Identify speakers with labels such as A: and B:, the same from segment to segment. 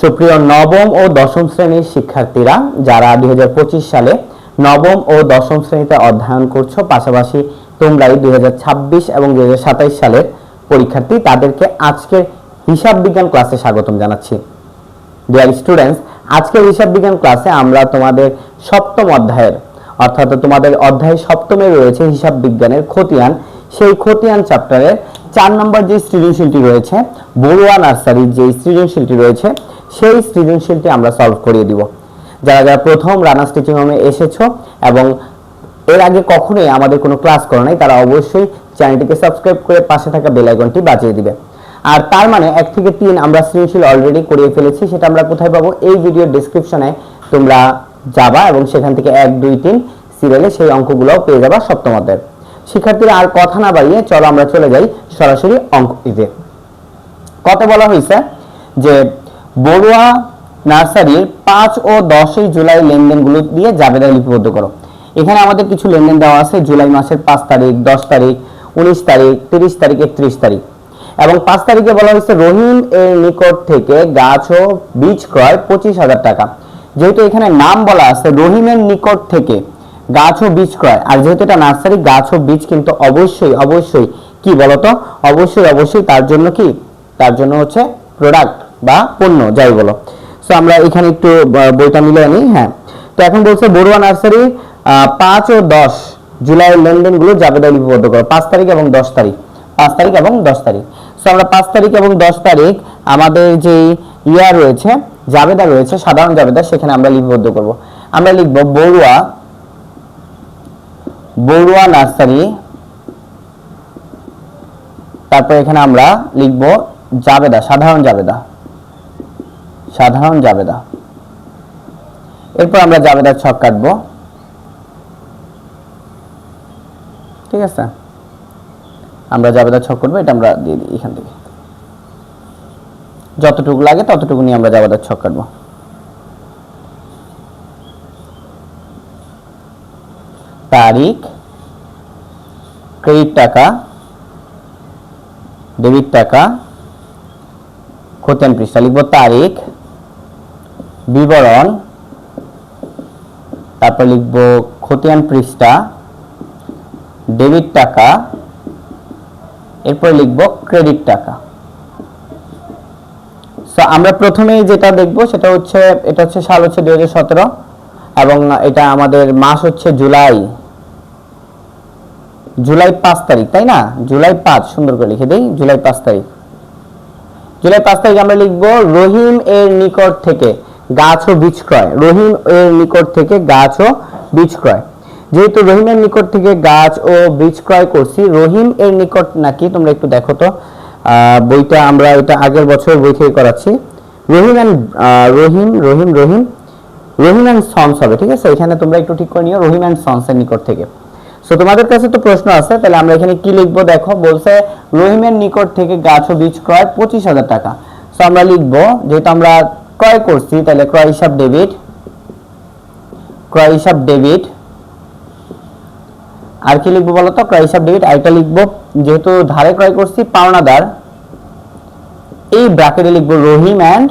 A: সুপ্রিয় নবম ও দশম শ্রেণির শিক্ষার্থীরা, যারা দুই সালে নবম ও দশম শ্রেণীতে অধ্যয়ন করছ, পাশাপাশি তোমরাই দুই এবং দুই সালের পরীক্ষার্থী, তাদেরকে আজকের হিসাব বিজ্ঞান ক্লাসে স্বাগতম জানাচ্ছি। ডিয়ার স্টুডেন্টস আজকের হিসাব বিজ্ঞান ক্লাসে আমরা তোমাদের সপ্তম অধ্যায়ের, অর্থাৎ তোমাদের অধ্যায় সপ্তমে রয়েছে হিসাব বিজ্ঞানের খতিয়ান। সেই খতিয়ান চ্যাপ্টারের চার নম্বর যে সৃজনশীলটি রয়েছে, বড়ুয়া নার্সারির যে সৃজনশীলটি রয়েছে, সেই সৃজনশীলটি আমরা সলভ করিয়ে দিব। যারা যারা প্রথম রানা স্টিচিং হোমে এসেছ এবং এর আগে কখনোই আমাদের কোনো ক্লাস করো নাই, তারা অবশ্যই চ্যানেলটিকে সাবস্ক্রাইব করে পাশে থাকা বেল আইকনটি বাজিয়ে দিবে। আর তার মানে এক থেকে তিন আমরা সৃজনশীল অলরেডি করিয়ে ফেলেছি, সেটা আমরা কোথায় পাবো? এই ভিডিওর ডেসক্রিপশনে তোমরা যাবা এবং সেখান থেকে এক, দুই, তিন সিরিয়ালে সেই অঙ্কগুলোও পেয়ে যাবা সপ্তম অধ্যায়ের। শিক্ষার্থীরা আর কথা না বাড়িয়ে চলো আমরা চলে যাই সরাসরি অঙ্কটিতে কত বলা হয়েছে? যে বড়ুয়া নার্সারির পাঁচ ও দশই জুলাই লেনদেনগুলো দিয়ে জাবেদা লিপিবদ্ধ করো। এখানে আমাদের কিছু লেনদেন দেওয়া আছে, জুলাই মাসের পাঁচ তারিখ, দশ তারিখ, উনিশ তারিখ, তিরিশ তারিখ, একত্রিশ তারিখ। এবং পাঁচ তারিখে বলা হয়েছে রহিম এর নিকট থেকে গাছ ও বীজ ক্রয় পঁচিশ হাজার টাকা। যেহেতু এখানে নাম বলা আছে, রহিমের নিকট থেকে গাছ ও বীজ ক্রয়। আর যেহেতু এটা নার্সারি, গাছ ও বীজ কিন্তু অবশ্যই অবশ্যই কি বলতো? অবশ্যই অবশ্যই তার জন্য কি? তার জন্য হচ্ছে প্রোডাক্ট বা পণ্য, যাই বলো। সো আমরা এখানে একটু বইটা মিলে নিই হ্যাঁ। তো এখন বলছে, বড়ুয়া নার্সারি পাঁচ ও দশ জুলাইয়ের লেনদেনগুলো জাবেদা লিপিবদ্ধ করো। পাঁচ তারিখ এবং দশ তারিখ। পাঁচ তারিখ এবং দশ তারিখ। সো আমরা পাঁচ তারিখ এবং দশ তারিখ আমাদের যে ইয়া রয়েছে, জাবেদা রয়েছে, সাধারণ জাবেদা, সেখানে আমরা লিপিবদ্ধ করব। আমরা লিখব বড়ুয়া বড়ুয়া নার্সারি। তারপর এখানে আমরা লিখব জাবেদা, সাধারণ জাবেদা। সাধারণ জাবেদা। এরপর আমরা জাবেদার ছক কাটবো। ঠিক আছে? আমরা জাবেদার ছক করব, এটা আমরা দিয়ে দিই এখান থেকে। যতটুকু লাগে ততটুকু নিয়ে আমরা জাবেদার ছক কাটবো। তারিখ ক্রেডিট টাকা, ডেবিট টাকা খতিয়ান পৃষ্ঠা। লিখব তারিখ, বিবরণ, তারপর লিখব খতিয়ান পৃষ্ঠা, ডেবিট টাকা, এরপর লিখব ক্রেডিট টাকা। সো আমরা প্রথমেই যেটা দেখব সেটা হচ্ছে, এটা হচ্ছে সাল হচ্ছে দু হাজার সতেরো এবং এটা আমাদের মাস হচ্ছে জুলাই। জুলাই পাঁচ তারিখ, তাই না? জুলাই পাঁচ, সুন্দর করে লিখে দিই, জুলাই পাঁচ তারিখ। জুলাই পাঁচ তারিখ আমরা লিখব রহিম এর নিকট থেকে গাছ ও বীজ ক্রয়। রহিম এর নিকট থেকে গাছ ও বীজ ক্রয়। যেহেতু রহিমের নিকট থেকে গাছ ও বীজ ক্রয় করছি, রহিম এর নিকট নাকি, তোমরা একটু দেখো তো বইটা আমরা এটা আগের বছর বই থেকে করাচ্ছি। Rahim and Rahim Rahim Rahim Rahim and sons হবে, ঠিক আছে? এখানে তোমরা একটু ঠিক করে নিও, রহিম অ্যান্ড সন্স এর নিকট থেকে। সো তোমাদের কাছে তো প্রশ্ন আছে, তাহলে আমরা এখানে কি লিখব? দেখো, বলছে, রহিমের নিকট থেকে গাছ ও বীজ ক্রয় পঁচিশ হাজার টাকা। সো আমরা লিখব, যেহেতু আমরা ক্রয় করছি, তাহলে ক্রয় হিসাব ডেবিট, ক্রয় হিসাব ডেবিট। আর কি লিখব বলো তো? ক্রয় হিসাব ডেবিট, আরেকটা লিখব, যেহেতু ধারে ক্রয় করছি, পাওনাদার। এই ব্র্যাকেটে লিখব, রহিম অ্যান্ড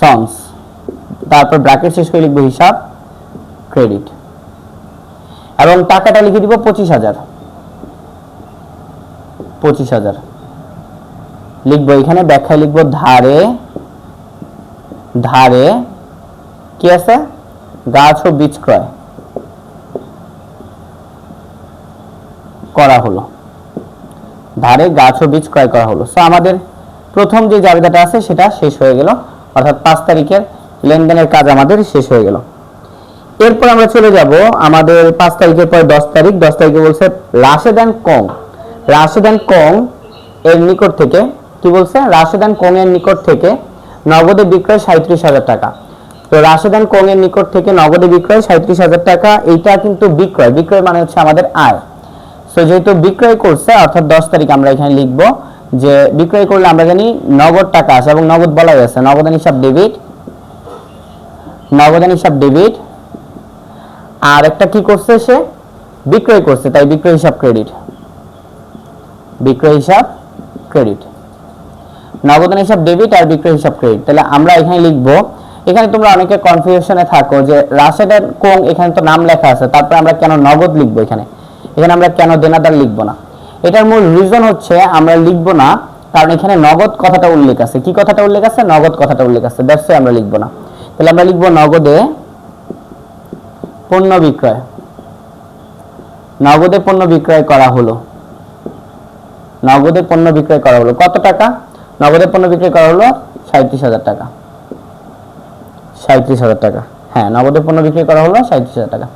A: সন্স। তারপর ব্র্যাকেট শেষ করে লিখব হিসাব, ক্রেডিট। এবং টাকাটা লিখে দিব পঁচিশ হাজার। পঁচিশ হাজার। লিখব এখানে, ব্যাখ্যায় লিখব ধারে ধারে, কি আছে? গাছ ও বীজ ক্রয়। করা হলো। ধারে গাছ ও বীজ ক্রয় করা হলো। সো আমাদের প্রথম যে জাবেদাটা আছে, সেটা শেষ হয়ে গেল। অর্থাৎ পাঁচ তারিখের লেনদেনের কাজ আমাদের শেষ হয়ে গেল। এরপর আমরা চলে যাব আমাদের পাঁচ তারিখের পর দশ তারিখ। দশ তারিখে বলছে Rashed and Co. Rashed and Co এর নিকট থেকে, কি বলছে? রাশেদ অ্যান্ড কং এর নিকট থেকে নগদে বিক্রয় সাঁত্রিশ হাজার টাকা। তো রাশেদ অ্যান্ড কং এর নিকট থেকে নগদে বিক্রয় সাঁত্রিশ হাজার টাকা, এইটা কিন্তু বিক্রয়। বিক্রয় মানে হচ্ছে আমাদের আয়। সো যেহেতু বিক্রয় করছে, অর্থাৎ দশ তারিখ আমরা এখানে লিখব যে বিক্রয় করলে আমরা জানি নগদ টাকা আসে এবং নগদ বলাই আছে। নগদান হিসাব ডেবিট, নগদান হিসাব ডেবিট আর একটা কি করছে সে? বিক্রয় করছে, তাই বিক্রয় হিসাব ক্রেডিট বিক্রয় হিসাব ক্রেডিট হিসাব ডেবিট আর বিক্রয় হিসাব ক্রেডিট তাহলে আমরা এখানে লিখব, এখানে তোমরা অনেকে কনফিউশনে থাকো যে কোং এখানে তো নাম লেখা আছে, তারপরে আমরা কেন নগদ লিখব এখানে? এখানে আমরা কেন দেনাদার লিখব না? এটার মূল রিজন হচ্ছে আমরা লিখব না, কারণ এখানে নগদ কথাটা উল্লেখ আছে। কি কথাটা উল্লেখ আছে? নগদ কথাটা উল্লেখ আছে। দ্যাটস আমরা লিখব না। তাহলে আমরা লিখব নগদে পণ্য বিক্রয়। নগদে পণ্য বিক্রয় করা হলো। নগদে পণ্য বিক্রয় করা হলো। কত টাকা? নগদে পণ্য বিক্রয় করা হলো সাঁত্রিশ হাজার টাকা। সাঁত্রিশ হাজার টাকা। হ্যাঁ নগদে পণ্য বিক্রি করা হলো সাঁত্রিশ হাজার টাকা।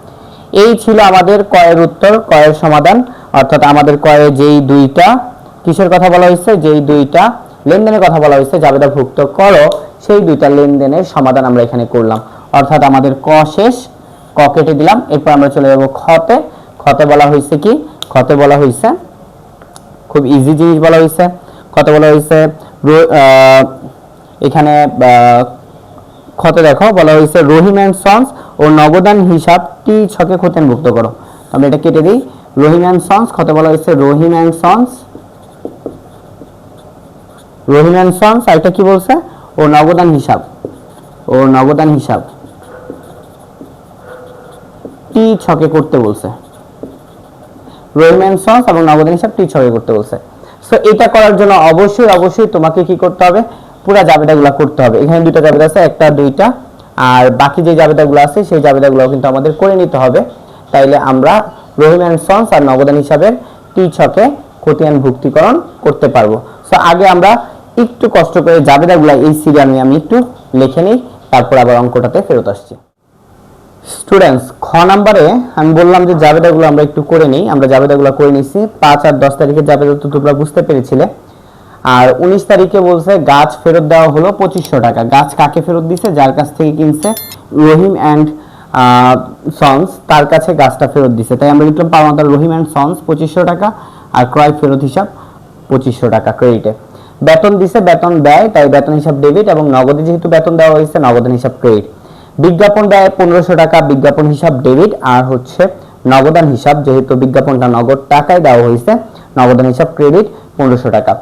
A: এই ছিল আমাদের কয়ের উত্তর, কয়ের সমাধান। অর্থাৎ আমাদের কয়ে যেই দুইটা, কিসের কথা বলা হয়েছে? যেই দুইটা লেনদেনের কথা বলা হয়েছে জাবেদা ভুক্ত করো, সেই দুইটা লেনদেনের সমাধান আমরা এখানে করলাম। অর্থাৎ আমাদের ক শেষ ক কেটে দিলাম, এরপর আমরা চলে যাব খতে খতে বলা হয়েছে কি? খতে বলা হয়েছে, খুব ইজি জিনিস বলা হয়েছে। কত বলা হয়েছে এখানে ক্ষতে দেখো, বলা হয়েছে, রহিম অ্যান্ড সন্স ও নগদান হিসাবটি ছকে খতিয়ানভুক্ত করো। আমরা এটা কেটে দিই। রহিম অ্যান্ড সন্স ক্ষতে বলা হয়েছে, Rahim and sons Rahim and sons আর এটা কি বলছে? ও নগদান হিসাব, ও নগদান হিসাব। টি ছকে করতে বলছে। রহিম অ্যান্ড সন্স এবং নগদান হিসাব টি ছকে করতে বলছে। সো এটা করার জন্য অবশ্যই অবশ্যই তোমাকে কি করতে হবে? পুরো জাবেদাগুলো করতে হবে। এখানে দুইটা জাবেদা আছে, একটা, দুইটা। আর বাকি যে জাবেদাগুলো আছে, সেই জাবেদাগুলো কিন্তু আমাদের করে নিতে হবে। তাইলে আমরা রহিম অ্যান্ড সন্স আর নগদান হিসাবের টি ছকে খতিয়ান ভুক্তিকরণ করতে পারব। সো আগে আমরা একটু কষ্ট করে জাবেদাগুলো এই সিরিয়াল নিয়ে আমি একটু লিখে নিই, তারপর আবার অঙ্কটাতে ফেরত আসছি। স্টুডেন্টস খ নাম্বারে আমি বললাম যে জাবেদাগুলো আমরা একটু করে নিই। আমরা জাবেদাগুলো করে নিছি পাঁচ আর দশ তারিখে জাবেদা তো তোমরা বুঝতে পেরেছিলে। আর উনিশ তারিখে বলছে গাছ ফেরত দেওয়া হলো পঁচিশশো টাকা। গাছ কাকে ফেরত দিছে? যার কাছ থেকে কিনছে রহিম অ্যান্ড সন্স তার কাছে গাছটা ফেরত দিছে। তাই আমরা লিখলাম পাওনা রহিম অ্যান্ড সন্স পঁচিশশো টাকা আর ক্রয় ফেরত হিসাব পঁচিশশো টাকা ক্রেডিটে বেতন দিছে, বেতন দেয়, তাই বেতন হিসাব ডেবিট এবং নগদে যেহেতু বেতন দেওয়া হয়েছে নগদান হিসাব ক্রেডিট বিজ্ঞাপন দেয় পনেরোশো টাকা বিজ্ঞাপন হিসাব ডেবিট, আর হচ্ছে নগদান হিসাব, যেহেতু বিজ্ঞাপনটা নগদ টাকায় দেওয়া হয়েছে, নগদান হিসাব ক্রেডিট পনেরোশো টাকা।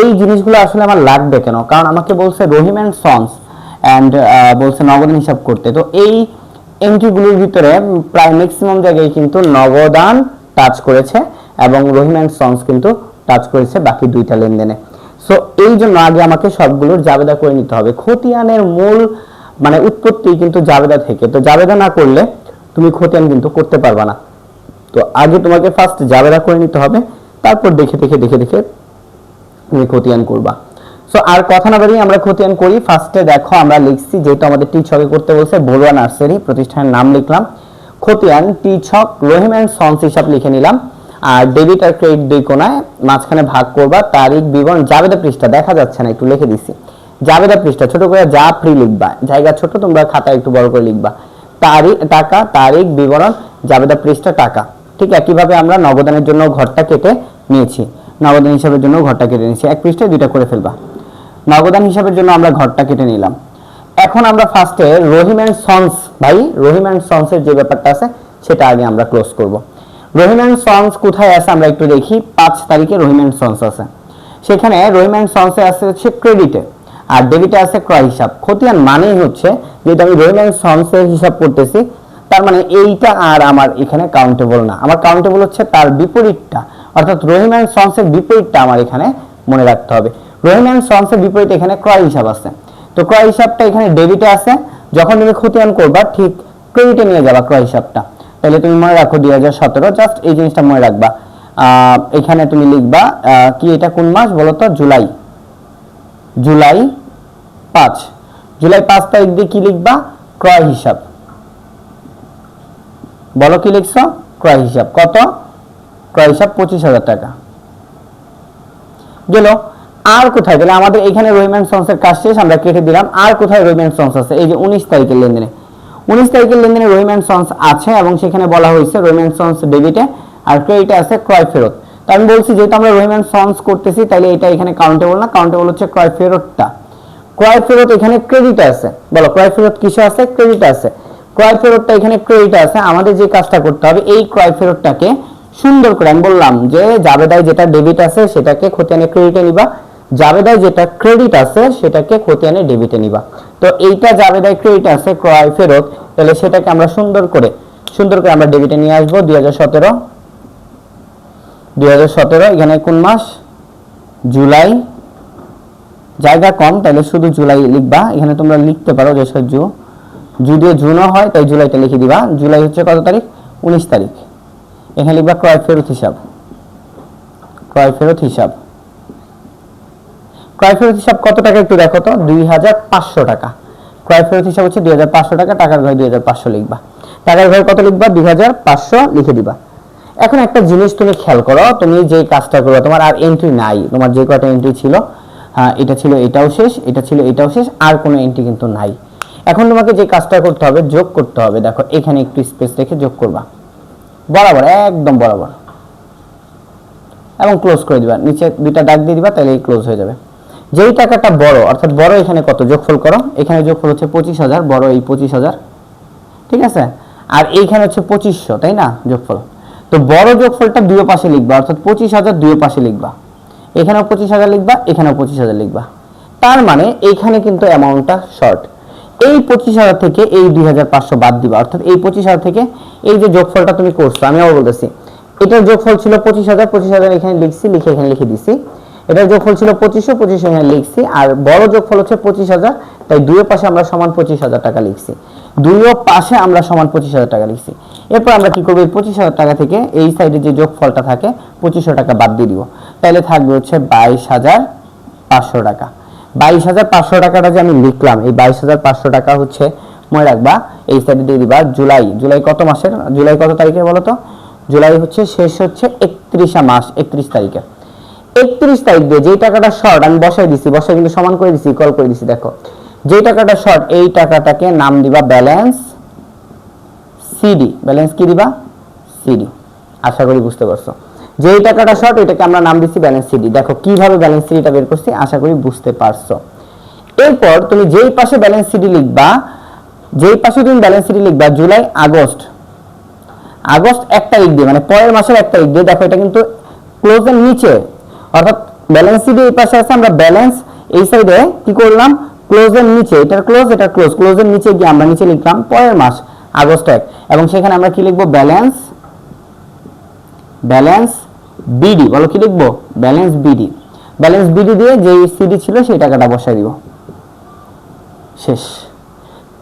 A: এই জিনিসগুলো আসলে আমার লাগবে কেন? কারণ আমাকে বলছে রহিম অ্যান্ড সন্স অ্যান্ড বলছে নগদান হিসাব করতে। তো এই এন্ট্রিগুলোর ভিতরে প্রায় ম্যাক্সিমাম জায়গায় কিন্তু নগদান টাচ করেছে, এবং রহিম অ্যান্ড সন্স কিন্তু টাচ করেছে বাকি দুইটা লেনদেনে। সো এই জন্য আগে আমাকে সবগুলোর জাবেদা করে নিতে হবে। খতিয়ানের মূল মানে উৎপত্তি কিন্তু জাবেদা থেকে। তো জাবেদা না করলে তুমি খতিয়ান কিন্তু করতে পারবা না। তো আগে তোমাকে ফার্স্ট জাবেদা করে নিতে হবে, তারপর দেখে দেখে দেখে দেখে তুমি খতিয়ান করবা। সো আর কথা না বাড়িয়ে আমরা খতিয়ান করি। ফার্স্টে দেখো, আমরা লিখছি, যেহেতু আমাদের টি ছকে করতে বলছে, বড়ুয়া নার্সারি প্রতিষ্ঠানের নাম লিখলাম। খতিয়ান টি ছক রহিম অ্যান্ড সন্স হিসাব লিখে নিলাম। আর ডেবিট আর ক্রেডিট দুই কোনায় মাঝখানে ভাগ করবা। তারিখ, বিবরণ, জাবেদা পৃষ্ঠা, দেখা যাচ্ছে না, একটু লিখে দিছি। জাবেদা পৃষ্ঠা, ছোট করে যা ফ্রি লিখবা। জায়গা ছোট, তোমরা খাতা একটু বড় করে লিখবা। তারিখ, টাকা, তারিখ, বিবরণ জাবেদা পৃষ্ঠা, টাকা। ঠিক একইভাবে আমরা নগদানের জন্য ঘরটা কেটে নিয়েছি। নগদান হিসাবের জন্য ঘরটা কেটে নিয়েছি। এক পৃষ্ঠায় দুইটা করে ফেলবা। নগদান হিসাবের জন্য আমরা ঘরটা কেটে নিলাম। এখন আমরা ফার্স্টে রহিম অ্যান্ড সন্স, ভাই, রহিম অ্যান্ড সন্সের যে ব্যাপারটা আছে, সেটা আগে আমরা ক্লোজ করব। রহিম অ্যান্ড সন্স কোথায় আছে আমরা একটু দেখি। পাঁচ তারিখে রহিম অ্যান্ড সন্স আছে। সেখানে রহিম অ্যান্ড সন্সে আছে হচ্ছে ক্রেডিটে আর ডেবিটে আছে ক্রয় হিসাব। খতিয়ান মানেই হচ্ছে যেটা আমি রহিম অ্যান্ড হিসাব করতেছি, তার মানে এইটা আর আমার এখানে কাউন্টেবল না। আমার কাউন্টেবল হচ্ছে তার বিপরীতটা। অর্থাৎ রহিম অ্যান্ড সন্সের বিপরীতটা আমার এখানে মনে রাখতে হবে। রহিম অ্যান্ড সন্সের বিপরীত এখানে ক্রয় হিসাব আছে। তো ক্রয় হিসাবটা এখানে ডেবিটে আছে। যখন তুমি খতিয়ান করবা, ঠিক ক্রেডিটে নিয়ে যাবা ক্রয় হিসাবটা। তাহলে তুমি মনে রাখো দুই হাজার সতেরো জাস্ট এই জিনিসটা মনে রাখবা। এখানে তুমি লিখবা কি এটা কোন মাস বলো তো জুলাই। জুলাই পাঁচ। জুলাই পাঁচ তারিখ দিয়ে কি লিখবা? ক্রয় হিসাব। বলো কি লিখছো? ক্রয় হিসাব। কত? ক্রয় হিসাব পঁচিশ হাজার টাকা। গেল। আর কোথায়? গেলে আমাদের এখানে রহিমান সন্সের কাজ শেষ, আমরা কেটে দিলাম। আর কোথায় রহিমান সন্স আছে? এই যে উনিশ তারিখের লেনদেনে। উনিশ তারিখের লেনদেনে রহিমান সন্স আছে এবং সেখানে বলা হয়েছে রহিমান সন্স ডেবিটে আর ক্রেডিটে আছে ক্রয় ফেরত। তো আমি বলছি, যেহেতু আমরা রহিমান সন্স করতেছি তাহলে এটা এখানে কাউন্টেবল না। কাউন্টেবল হচ্ছে ক্রয় ফেরতটা। ক্রয় ফেরত এখানে ক্রেডিট আছে। বলো, ক্রয় ফেরত কিসে আছে? ক্রেডিট আছে। ক্রয় ফেরতটা এখানে ক্রেডিট আছে। আমাদের যে কাজটা করতে হবে, এই ক্রয় ফেরতটাকে সুন্দর করে আমি বললাম যে, জাবেদায় যেটা ডেবিট আছে, সেটাকে খতিয়ানে ক্রেডিটে নিবা। জাবেদায় যেটা ক্রেডিট আছে, সেটাকে খতিয়ানে ডেবিটে নিবা। তো এইটা জাবেদায় ক্রেডিট আছে, ক্রয় ফেরত, তাহলে সেটাকে আমরা সুন্দর করে সুন্দর করে আমরা ডেবিটে নিয়ে আসব। দুই হাজার সতেরো, দুই হাজার সতেরো, এখানে কোন মাস? জুলাই। জায়গা কম তাহলে শুধু জুলাই লিখবা। এখানে তোমরা লিখতে পারো যে জু যদিও জুনও হয়, তাই জুলাইটা লিখে দিবা। জুলাই হচ্ছে কত তারিখ? উনিশ তারিখ। এখানে লিখবা ক্রয় ফেরত হিসাব। ক্রয় ফেরত হিসাব। ক্রয় ফেরত হিসাব কত টাকা একটু দেখো তো? দুই হাজার পাঁচশো টাকা। ক্রয় ফেরত হিসাব হচ্ছে দুই হাজার পাঁচশো টাকা, টাকার ঘরে দুই হাজার পাঁচশো লিখবা। টাকার ঘরে কত লিখবা? দুই হাজার পাঁচশো লিখে দিবা। এখন একটা জিনিস তুমি খেয়াল করো, তুমি যে কাজটা করো তোমার আর এন্ট্রি নাই। তোমার যে কয়টা এন্ট্রি ছিল এটা ছিল, এটাও শেষ, এটা ছিল, এটাও শেষ, আর কোনো এন্ট্রি কিন্তু নাই। এখন তোমাকে যে কাজটা করতে হবে, যোগ করতে হবে। দেখো, এখানে একটু স্পেস রেখে যোগ করবা। বরাবর, একদম বরাবর। এবং ক্লোজ করে দিবা। নিচে দুইটা দাগ দিয়ে দিবা তাহলে ক্লোজ হয়ে যাবে। যেই টাকাটা বড়, অর্থাৎ বড় এখানে কত? যোগফল করো। এখানে যোগফল হচ্ছে পঁচিশ হাজার, বড় এই পঁচিশ হাজার। ঠিক আছে? আর এইখানে হচ্ছে পঁচিশশো, তাই না? যোগফল। তো বড় যোগফলটা দুই পাশে লিখবা, অর্থাৎ পঁচিশ হাজার দুই পাশে লিখবা। এখানেও পঁচিশ হাজার লিখবা, এখানেও পঁচিশ হাজার লিখবা। তার মানে এইখানে কিন্তু অ্যামাউন্টটা শর্ট এই পঁচিশ হাজার থেকে এই দুই হাজার পাঁচশো বাদ দিবা। অর্থাৎ এই পঁচিশ হাজার থেকে এই যে যোগফলটা তুমি করছ, আমি আবার বলতেছি, এটার যোগফল ছিল পঁচিশ হাজার পঁচিশ হাজার এখানে লিখছি, লিখে এখানে লিখে দিছি। এটার যোগফল ছিল পঁচিশশো পঁচিশ এখানে লিখছি। আর বড় যোগফল হচ্ছে পঁচিশ হাজার, তাই দুইয়ের পাশে আমরা সমান পঁচিশ হাজার টাকা লিখছি। দুইও পাশে আমরা সমান পঁচিশ হাজার টাকা লিখছি। এরপর আমরা কি করব? এই পঁচিশ হাজার টাকা থেকে এই সাইডে যে যোগফলটা থাকে, পঁচিশশো টাকা বাদ দিয়ে দিব। তাহলে থাকবে হচ্ছে বাইশ হাজার পাঁচশো টাকা। বাইশ হাজার পাঁচশো টাকাটা যে আমি লিখলাম, এই বাইশ হাজার পাঁচশো টাকা হচ্ছে, মনে রাখবা, এই সাইডে দিয়ে দিবা জুলাই। জুলাই কত মাসের? জুলাই কত তারিখে বলো তো? জুলাই হচ্ছে, শেষ হচ্ছে একত্রিশা মাস, একত্রিশ তারিখে। একত্রিশ তারিখ দিয়ে যেই টাকাটা শর্ট আমি বসাই দিছি, বসাই কিন্তু সমান করে দিছি কল করে দিছি, দেখো। যেই টাকাটা শর্ট এই টাকাটাকে নাম দিবা ব্যালেন্স সিডি ব্যালেন্স কি দিবা? সিডি আশা করি বুঝতে পারছ। যেই টাকাটা শর্ট ওইটাকে আমরা নাম দিচ্ছি ব্যালেন্স সিডি দেখো, কীভাবে ব্যালেন্স সিডিটা বের করছি? আশা করি বুঝতে পারছ। এরপর তুমি যেই পাশে ব্যালেন্স সিডি লিখবা, যেই পাশে তুমি ব্যালেন্স সিডি লিখবা, জুলাই, আগস্ট। আগস্ট এক তারিখ দিয়ে মানে পরের মাসের এক তারিখ দিয়ে, দেখো এটা কিন্তু ক্লোজের নিচে। অর্থাৎ ব্যালেন্স সিডি এই পাশে আছে, আমরা ব্যালেন্স এই সাইডে কি করলাম? ক্লোজের নিচে। এটার ক্লোজ এটা ক্লোজ ক্লোজের নিচে গিয়ে আমরা নিচে লিখলাম পরের মাস, আগস্ট এক। এবং সেখানে আমরা কি লিখব? ব্যালেন্স ব্যালেন্স বিডি বলো কি লিখব? ব্যালেন্স বিডি ব্যালেন্স বিডি দিয়ে যে সিডি ছিল সেই টাকাটা বসাই দিব। শেষ।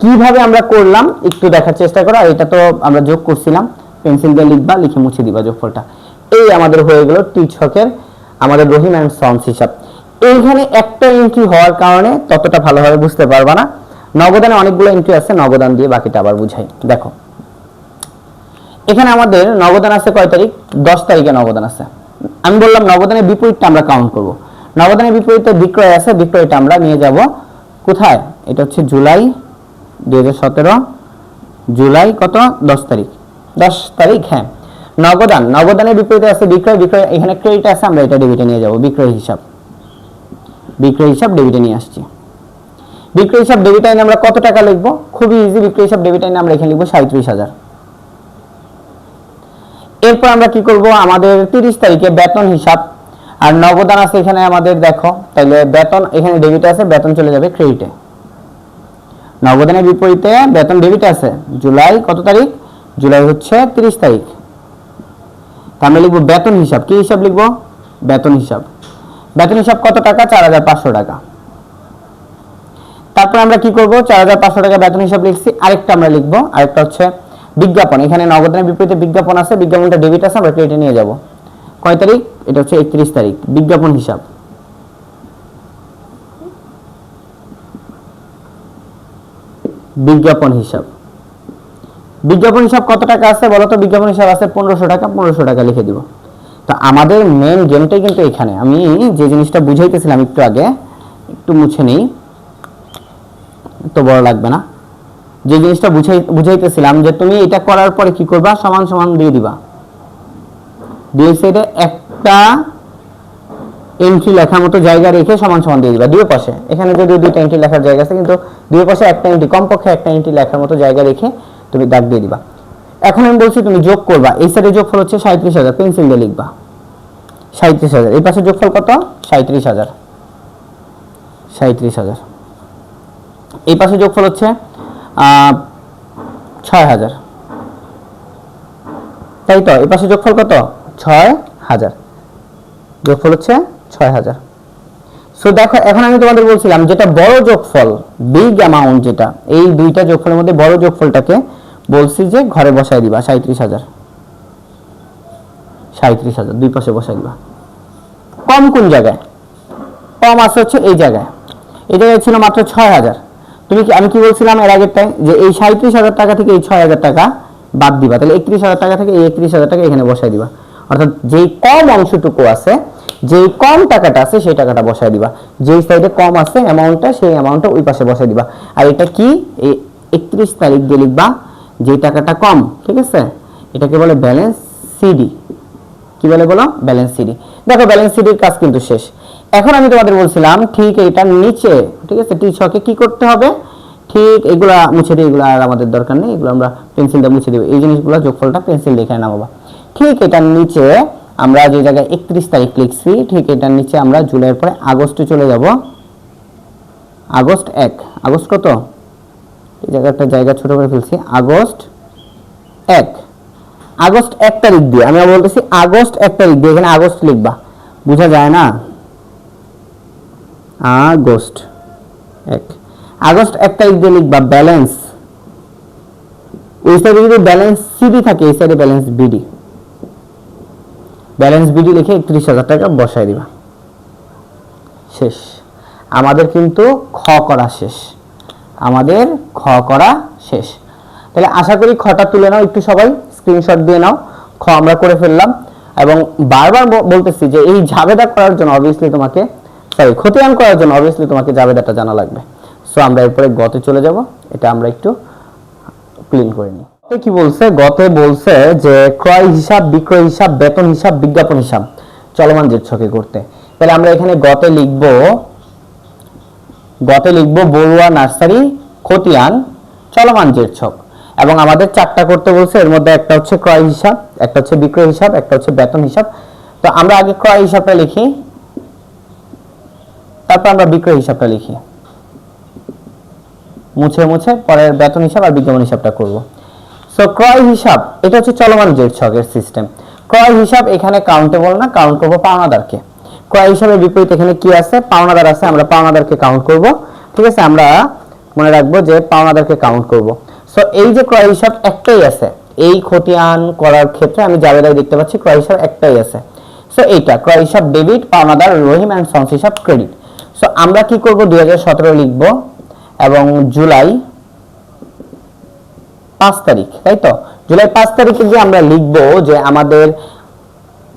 A: কীভাবে আমরা করলাম? একটু দেখার চেষ্টা করো। এটা তো আমরা যোগ করছিলাম। পেন্সিল দিয়ে লিখবা, লিখে মুছে দিবা যোগফলটা। এই আমাদের হয়ে গেল টিচকের আমাদের রহিম অ্যান্ড সন্স হিসাব। এইখানে একটা এন্ট্রি হওয়ার কারণে ততটা ভালোভাবে বুঝতে পারবা না। নগদানে অনেকগুলো এন্ট্রি আছে, নগদান দিয়ে বাকিটা আবার বুঝাই। দেখো। এখানে আমাদের নগদান আছে কয় তারিখ? দশ তারিখে নগদান আছে। আমি বললাম নগদানের বিপরীতটা আমরা কাউন্ট করব। নগদানের বিপরীতে বিক্রয় আছে, বিক্রয়টা আমরা নিয়ে যাব কোথায়? এটা হচ্ছে জুলাই দু হাজার সতেরো। জুলাই কত? দশ তারিখ। দশ তারিখ হ্যাঁ। নগদান নগদানের বিপরীতে আছে বিক্রয় বিক্রয়, এখানে ক্রেডিট আছে, আমরা এটা ডেবিটে নিয়ে যাব, বিক্রয় হিসাব। বিক্রয় হিসাব ডেবিটে নিয়ে আসছি। বিক্রয় হিসাব ডেবিট আইনে আমরা কত টাকা লিখব? খুবই ইজি বিক্রয় হিসাব ডেবিট আইনে আমরা এখানে লিখব সাঁত্রিশ হাজার। এরপর আমরা কি করব? আমাদের তিরিশ তারিখে বেতন হিসাব। আর নগদান আছে এখানে আমাদের, দেখো। তাহলে বেতন, এখানে ডেবিট আছে, বেতন চলে যাবে ক্রেডিটে নগদানের বিপরীতে বেতন ডেবিট আছে। জুলাই কত তারিখ? জুলাই হচ্ছে তিরিশ তারিখ। তা আমরা লিখব বেতন হিসাব। কি হিসাব লিখব? বেতন হিসাব। বেতন হিসাব কত টাকা? চার হাজার পাঁচশো টাকা। তারপর আমরা কি করব? চার হাজার পাঁচশো টাকা বেতন হিসাব লিখছি। আরেকটা আমরা লিখব। আরেকটা হচ্ছে বিজ্ঞাপন, এখানে নগদানের বিপরীতে বিজ্ঞাপন আছে, বিজ্ঞাপনটা ডেবিট আছে, আমরা ক্রেডিটে নিয়ে যাব। কয় তারিখ? এটা হচ্ছে একত্রিশ তারিখ, বিজ্ঞাপন হিসাব। বিজ্ঞাপন হিসাব। বিজ্ঞাপন হিসাব কত টাকা আছে বলো তো? বিজ্ঞাপন হিসাব আছে পনেরোশো টাকা পনেরোশো টাকা লিখে দিব। তো আমাদের মেন গেমটাই কিন্তু এখানে। আমি যে জিনিসটা বুঝাইতেছিলাম একটু আগে, একটু মুছে নিই, তো বড় লাগবে না। যে জিনিসটা বুঝাই বুঝাইতেছিলাম যে তুমি এটা করার পরে কি করবা? সমান সমান দিয়ে দিবা। দুই সাইডে একটা এন্ট্রি লেখার মতো জায়গা রেখে সমান সমান দিয়ে দিবা, দুই পাশে। এখানে যদিও দুইটা এন্ট্রি লেখার জায়গা আছে, কিন্তু দুই পাশে একটা এন্ট্রি কমপক্ষে একটা এন্ট্রি লেখার মতো জায়গা রেখে তুমি দাগ দিয়ে দিবা। এখন আমি বলছি তুমি যোগ করবা। এই সাইডে যোগফল হচ্ছে সাঁত্রিশ হাজার পেন্সিল দিয়ে লিখবা। সাঁত্রিশ হাজার। এই পাশে যোগফল কত? সাঁত্রিশ হাজার। সাঁত্রিশ হাজার। এই পাশে যোগফল হচ্ছে ছয় হাজার। তাই তো, এই পাশে যোগফল কত? ছয় হাজার। যোগফল হচ্ছে ছয় হাজার। সো দেখো, এখন আমি তোমাদের বলছিলাম, যেটা বড় যোগফল বিগ অ্যামাউন্ট যেটা, এই দুইটা যোগফলের মধ্যে বড় যোগফলটাকে বলছি যে ঘরে বসায় দিবা সাঁত্রিশ হাজার। সাঁত্রিশ হাজার, দুই পাশে বসায় দিবা। কম কোন জায়গায়? কম আছে হচ্ছে এই জায়গায়। এই জায়গায় ছিল মাত্র ছয় হাজার। তুমি কি আমি কি বলছিলাম এর আগেরটাই যে এই সাঁত্রিশ হাজার টাকা থেকে এই ছয় হাজার টাকা বাদ দিবা। তাহলে একত্রিশ হাজার টাকা থেকে এই একত্রিশ হাজার টাকা এখানে বসায় দিবা। অর্থাৎ যেই কম অংশটুকু আছে, যেই কম টাকাটা আছে সেই টাকাটা বসায় দিবা। যেই সাইডে কম আছে অ্যামাউন্টটা সেই অ্যামাউন্টটা ওই পাশে বসাই দিবা। আর এটা কি? এই একত্রিশ তারিখ দিয়ে লিখবা যেই টাকাটা কম, ঠিক আছে? এটাকে বলে ব্যালেন্স সিডি কি বলে বলো? ব্যালেন্স সিডি দেখো ব্যালেন্স সিডির কাজ কিন্তু শেষ। এখন আমি তোমাদের বলছিলাম, ঠিক এইটার নিচে, ঠিক আছে, টি ছকে কি করতে হবে? ঠিক এগুলা মুছে দিই এগুলো আর আমাদের দরকার নেই, এগুলো আমরা পেন্সিলটা মুছে দেবো। এই জিনিসগুলো যোগফলটা পেন্সিল লিখে নামাবো। ঠিক এটার নিচে আমরা যে জায়গায় একত্রিশ তারিখ লিখছি, ঠিক এটার নিচে আমরা জুলাইয়ের পরে আগস্টে চলে যাব। আগস্ট এক। আগস্ট কত? এই জায়গায় একটা জায়গা ছোট করে ফেলছি। আগস্ট এক। আগস্ট এক তারিখ দিয়ে, আমি বলতেছি আগস্ট এক তারিখ দিয়ে, এখানে আগস্ট লিখবা। বোঝা যায় না? আগস্ট এক। আগস্ট এক তারিখ দিয়ে লিখবা ব্যালেন্স ওই সাইডে যদি ব্যালেন্স সিডি থাকে, এই সাইডে ব্যালেন্স বিডি ব্যালেন্স বিডি লিখে একত্রিশ হাজার টাকা বসায় দিবা। শেষ। আমাদের কিন্তু খ করা শেষ। আমাদের খ করা শেষ। তাহলে আশা করি খটা তুলে নাও একটু সবাই স্ক্রিনশট দিয়ে নাও। খ আমরা করে ফেললাম। এবং বারবার বলতেছি যে এই ঝাবেদা করার জন্য অবভিয়াসলি তোমাকে সরি খতিয়ান করার জন্য অবভিয়াসলি তোমাকে জাবেদাটা জানা লাগবে। সো আমরা এরপরে গতে চলে যাব। এটা আমরা একটু ক্লিন করে নিই। গতে কি বলছে? গতে বলছে যে ক্রয় হিসাব, বিক্রয় হিসাব, বেতন হিসাব, বিজ্ঞাপন হিসাব চলমান যে ছকে করতে। তাহলে আমরা এখানে গতে লিখব গতে লিখব বড়ুয়া নার্সারি, খতিয়ান, চলমান জেট ছক এবং আমাদের চারটা করতে বলছে, এর মধ্যে একটা হচ্ছে ক্রয় হিসাব, একটা হচ্ছে বিক্রয় হিসাব, একটা হচ্ছে বেতন হিসাব। তো আমরা আগে ক্রয় হিসাবটা লিখি। তারপর আমরা বিক্রয় হিসাবটা লিখি। মুছে মুছে, পরের বেতন হিসাব আর বিজ্ঞাপন হিসাবটা করব। সো ক্রয় হিসাব, এটা হচ্ছে চলমান জেট ছকের সিস্টেম ক্রয় হিসাব এখানে কাউন্টেবল না কাউন্ট করব পাওনাদারকে। ক্রয় হিসাবের বিপরীত এখানে কি আছে? পাওনাদার আছে, আমরা পাওনাদারকে কাউন্ট করব। ঠিক আছে, আমরা মনে রাখব যে পাওনাদারকে কাউন্ট করব। সো এই যে ক্রয় হিসাব একটাই আছে। এই খতিয়ান করার ক্ষেত্রে আমি জাবেদায় দেখতে পাচ্ছি, ক্রয় হিসাব একটাই আছে। সো এইটা, ক্রয় হিসাব ডেবিট পাওনাদার, রহিম অ্যান্ড সন্স হিসাব ক্রেডিট সো আমরা কি করব? দুই লিখব এবং জুলাই পাঁচ তারিখ, তাই তো? জুলাই পাঁচ তারিখে যে আমরা লিখব যে আমাদের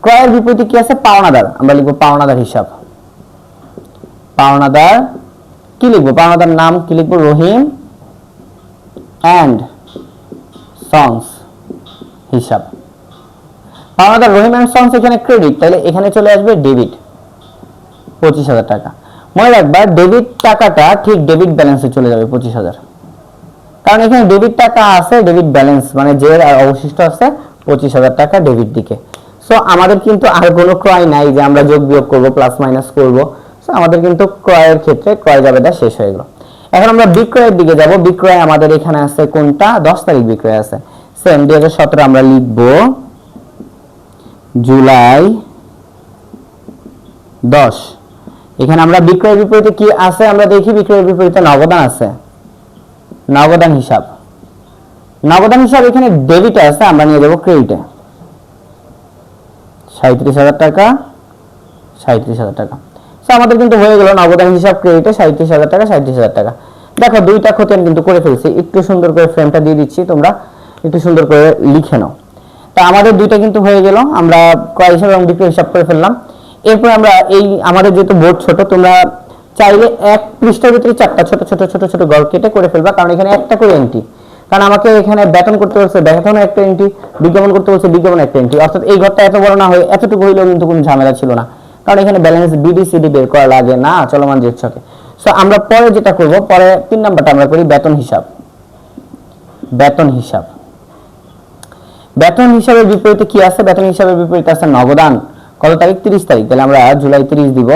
A: ক্রয়ের বিপরীতে কি আছে? পাওনাদার। আমরা লিখব পাওনাদার হিসাব। পাওনাদার কি লিখব? পাওনাদার নাম কি লিখব? রহিম অ্যান্ড সন্স হিসাব। পাওনাদার, রহিম অ্যান্ড সন্স এখানে ক্রেডিট, তাহলে এখানে চলে আসবে ডেবিট, পঁচিশ হাজার টাকা। মনে রাখবা ডেবিট টাকাটা ঠিক ডেবিট ব্যালেন্সে চলে যাবে পঁচিশ হাজার। কারণ এখানে ডেবিট টাকা আছে ডেবিট ব্যালেন্স মানে যে অবশিষ্ট আছে, পঁচিশ হাজার টাকা ডেবিট দিকে। সো আমাদের কিন্তু আর কোনো ক্রয় নাই যে আমরা যোগ বিয়োগ করব প্লাস মাইনাস করব। সো আমাদের কিন্তু ক্রয়ের ক্ষেত্রে ক্রয় জাবেদা শেষ হয়ে গেল। এখন আমরা বিক্রয়ের দিকে যাব। বিক্রয় আমাদের এখানে আছে কোনটা? দশ তারিখ বিক্রয় আছে। সেম দুই হাজার সতেরো আমরা লিখব জুলাই দশ। এখানে আমরা বিক্রয় বিপরীতে কি আছে আমরা দেখি বিক্রয়ের বিপরীতে নগদান আছে। নগদান হিসাব। নগদান হিসাব এখানে ডেবিটে আছে আমরা নিয়ে যাব ক্রেডিটে সাঁত্রিশ হাজার টাকা সাঁত্রিশ হাজার টাকা। So, আমাদের কিন্তু হয়ে গেল নগদান হিসাব ক্রেডিটে সাঁত্রিশ হাজার টাকা সাঁত্রিশ হাজার টাকা। দেখো দুইটা খতিয়ান কিন্তু করে ফেলছি। একটু সুন্দর করে ফ্রেমটা দিয়ে দিচ্ছি তোমরা একটু সুন্দর করে লিখে নাও। তা আমাদের দুইটা কিন্তু হয়ে গেল আমরা ক্রয় হিসাব এবং বিক্রয় হিসাব করে ফেললাম। এরপর আমরা এই আমাদের যেহেতু বোর্ড ছোট, তোমরা চাইলে এক পৃষ্ঠার ভিতরে চারটা ছোট ছোট ছোট ছোট গড় কেটে করে ফেলবা, কারণ এখানে একটা করে এন্ট্রি কারণ আমাকে এখানে বেতন করতে বলছে বেতনও একটা এন্ট্রি বিজ্ঞাপন করতে বলছে বিজ্ঞাপন একটা এন্ট্রি অর্থাৎ এই ঘরটা এত বড় না হয়ে এতটুকু হইলেও কিন্তু কোনো ঝামেলা ছিল না। কারণ এখানে ব্যালেন্স বিডিসিডি বের করা লাগে না, চলমান জেট ছকে। সো আমরা পরে যেটা করব, পরে তিন নাম্বারটা আমরা করি বেতন হিসাব। বেতন হিসাব। বেতন হিসাবের বিপরীতে কি আছে? বেতন হিসাবের বিপরীতে আছে নগদান। কত তারিখ? তিরিশ তারিখ। তাহলে আমরা জুলাই তিরিশ দিব।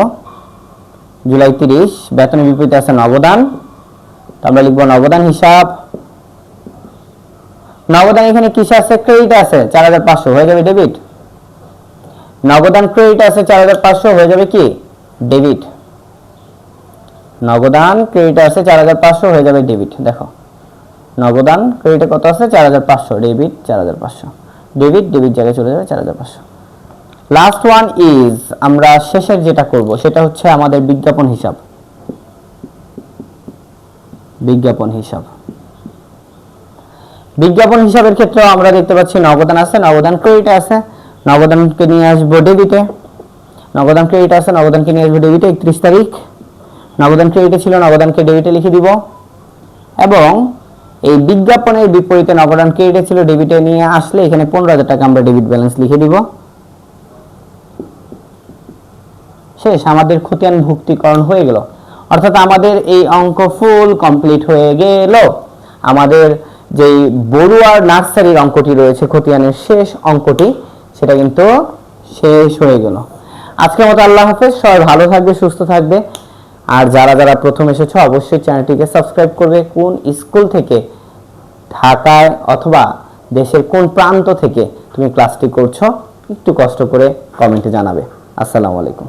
A: জুলাই তিরিশ, বেতনের বিপরীতে আছে নবদান। আমরা লিখব নবদান হিসাব। নবদান এখানে কিসে আছে? ক্রেডিট আছে। চার হাজার পাঁচশো। হয়ে যাবে ডেবিট নবদান ক্রেডিট আছে চার হাজার পাঁচশো। হয়ে যাবে কি? ডেবিট নবদান ক্রেডিট আছে চার হাজার পাঁচশো। হয়ে যাবে ডেবিট দেখো। নবদান ক্রেডিটে কত আছে? চার হাজার পাঁচশো। ডেবিট চার হাজার পাঁচশো। ডেবিট ডেবিট জায়গায় চলে যাবে চার হাজার পাঁচশো। লাস্ট ওয়ান ইজ আমরা শেষের যেটা করব, সেটা হচ্ছে আমাদের বিজ্ঞাপন হিসাব। বিজ্ঞাপন হিসাব। বিজ্ঞাপন হিসাবের ক্ষেত্রেও আমরা দেখতে পাচ্ছি নগদান আছে, নগদান ক্রেডিট আছে, নগদানকে নিয়ে আসব ডেবিটে নগদান ক্রেডিট আছে, নগদানকে নিয়ে আসব ডেবিটে একত্রিশ তারিখ। নগদান ক্রেডিটে ছিল, নগদানকে ডেবিটে লিখে দিব। এবং এই বিজ্ঞাপনের বিপরীতে নগদান ক্রেডিটে ছিল ডেবিটে নিয়ে আসলে এখানে পনেরো হাজার টাকা আমরা ডেবিট ব্যালেন্স লিখে দিব। শেষ, আমাদের খতিয়ান ভুক্তিকরণ হয়ে গেল। অর্থাৎ আমাদের এই অঙ্ক ফুল কমপ্লিট হয়ে গেল। আমাদের যেই বড়ুয়ার নার্সারির অঙ্কটি রয়েছে, খতিয়ানের শেষ অঙ্কটি, সেটা কিন্তু শেষ হয়ে গেল। আজকের মতো আল্লাহ হাফেজ, সবাই ভালো থাকবে, সুস্থ থাকবে। আর যারা যারা প্রথম এসেছ, অবশ্যই চ্যানেলটিকে সাবস্ক্রাইব করবে। কোন স্কুল থেকে? ঢাকায় অথবা দেশের কোন প্রান্ত থেকে তুমি ক্লাসটি করছ? একটু কষ্ট করে কমেন্টে জানাবে। আসসালামু আলাইকুম।